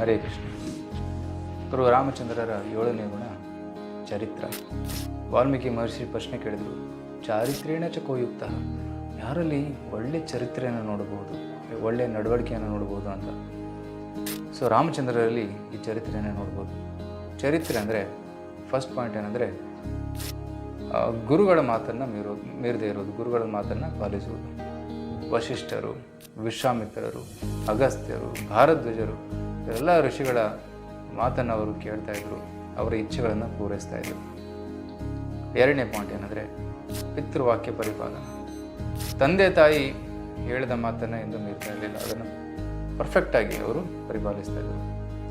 ಹರೇ ಕೃಷ್ಣ. ಗುರು ರಾಮಚಂದ್ರರ ಏಳನೇ ಗುಣ, ಚರಿತ್ರ. ವಾಲ್ಮೀಕಿ ಮಹರ್ಷಿ ಪ್ರಶ್ನೆ ಕೇಳಿದರು, ಚಾರಿತ್ರೇಣ ಚ ಕೋಯುಕ್ತ ಯಾರಲ್ಲಿ ಒಳ್ಳೆ ಚರಿತ್ರೆಯನ್ನು ನೋಡಬಹುದು ಒಳ್ಳೆಯ ನಡವಳಿಕೆಯನ್ನು ನೋಡ್ಬೋದು ಅಂತ. ಸೊ ರಾಮಚಂದ್ರರಲ್ಲಿ ಈ ಚರಿತ್ರೆಯನ್ನು ನೋಡ್ಬೋದು. ಚರಿತ್ರೆ ಅಂದರೆ ಫಸ್ಟ್ ಪಾಯಿಂಟ್ ಏನಂದರೆ ಗುರುಗಳ ಮಾತನ್ನು ಮೀರೋ, ಮೀರದೇ ಇರೋದು, ಗುರುಗಳ ಮಾತನ್ನು ಪಾಲಿಸುವುದು. ವಶಿಷ್ಠರು ವಿಶ್ವಾಮಿತ್ರರು, ಅಗಸ್ತ್ಯರು, ಭಾರದ್ವಾಜರು ಎಲ್ಲ ಋಷಿಗಳ ಮಾತನ್ನು ಅವರು ಕೇಳ್ತಾ ಇದ್ರು, ಅವರ ಇಚ್ಛೆಗಳನ್ನು ಪೂರೈಸ್ತಾ ಇದ್ರು. ಎರಡನೇ ಪಾಯಿಂಟ್ ಏನಂದರೆ, ಪಿತೃವಾಕ್ಯ ಪರಿಪಾಲನೆ. ತಂದೆ ತಾಯಿ ಹೇಳಿದ ಮಾತನ್ನು ಎಂದು ಮೀರ್ತಾ ಇರಲಿಲ್ಲ, ಅದನ್ನು ಪರ್ಫೆಕ್ಟಾಗಿ ಅವರು ಪರಿಪಾಲಿಸ್ತಾ ಇದ್ರು.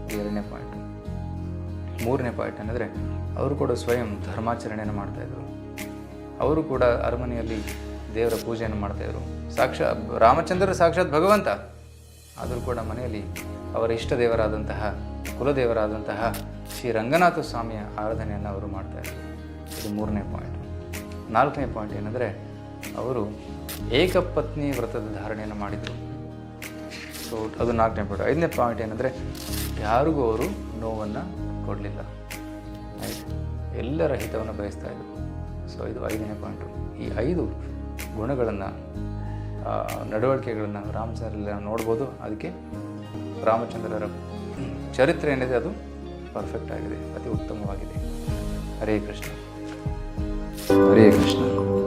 ಇದು ಎರಡನೇ ಪಾಯಿಂಟ್ ಮೂರನೇ ಪಾಯಿಂಟ್ ಏನಂದರೆ, ಅವರು ಕೂಡ ಸ್ವಯಂ ಧರ್ಮಾಚರಣೆಯನ್ನು ಮಾಡ್ತಾಯಿದ್ರು ಅವರು ಕೂಡ ಅರಮನೆಯಲ್ಲಿ ದೇವರ ಪೂಜೆಯನ್ನು ಮಾಡ್ತಾಯಿದ್ರು ಸಾಕ್ಷಾತ್ ರಾಮಚಂದ್ರ, ಸಾಕ್ಷಾತ್ ಭಗವಂತ. ಆದರೂ ಕೂಡ ಮನೆಯಲ್ಲಿ ಅವರ ಇಷ್ಟ ದೇವರಾದಂತಹ, ಕುಲದೇವರಾದಂತಹ ಶ್ರೀ ರಂಗನಾಥ ಸ್ವಾಮಿಯ ಆರಾಧನೆಯನ್ನು ಅವರು ಮಾಡ್ತಾಯಿದ್ರು ಇದು ಮೂರನೇ ಪಾಯಿಂಟ್. ನಾಲ್ಕನೇ ಪಾಯಿಂಟ್ ಏನಂದರೆ, ಅವರು ಏಕಪತ್ನಿ ವ್ರತದ ಧಾರಣೆಯನ್ನು ಮಾಡಿದರು. ಸೊ ಅದು ನಾಲ್ಕನೇ ಪಾಯಿಂಟ್. ಐದನೇ ಪಾಯಿಂಟ್ ಏನಂದರೆ, ಯಾರಿಗೂ ಅವರು ನೋವನ್ನು ಕೊಡಲಿಲ್ಲ. ಎಲ್ಲರ ಹಿತವನ್ನು ಬಯಸ್ತಾ ಇದ್ರು. ಸೊ ಇದು ಐದನೇ ಪಾಯಿಂಟು. ಈ ಐದು ಗುಣಗಳನ್ನು ನಡವಳಿಕೆಗಳನ್ನು ರಾಮಚಂದ್ರಲ್ಲಿ ನೋಡ್ಬೋದು. ಅದಕ್ಕೆ ರಾಮಚಂದ್ರರ ಚರಿತ್ರೆ ಏನಿದೆ ಅದು ಪರ್ಫೆಕ್ಟ್ ಆಗಿದೆ. ಅತಿ ಉತ್ತಮವಾಗಿದೆ. ಹರೇ ಕೃಷ್ಣ. ಹರೇ ಕೃಷ್ಣ.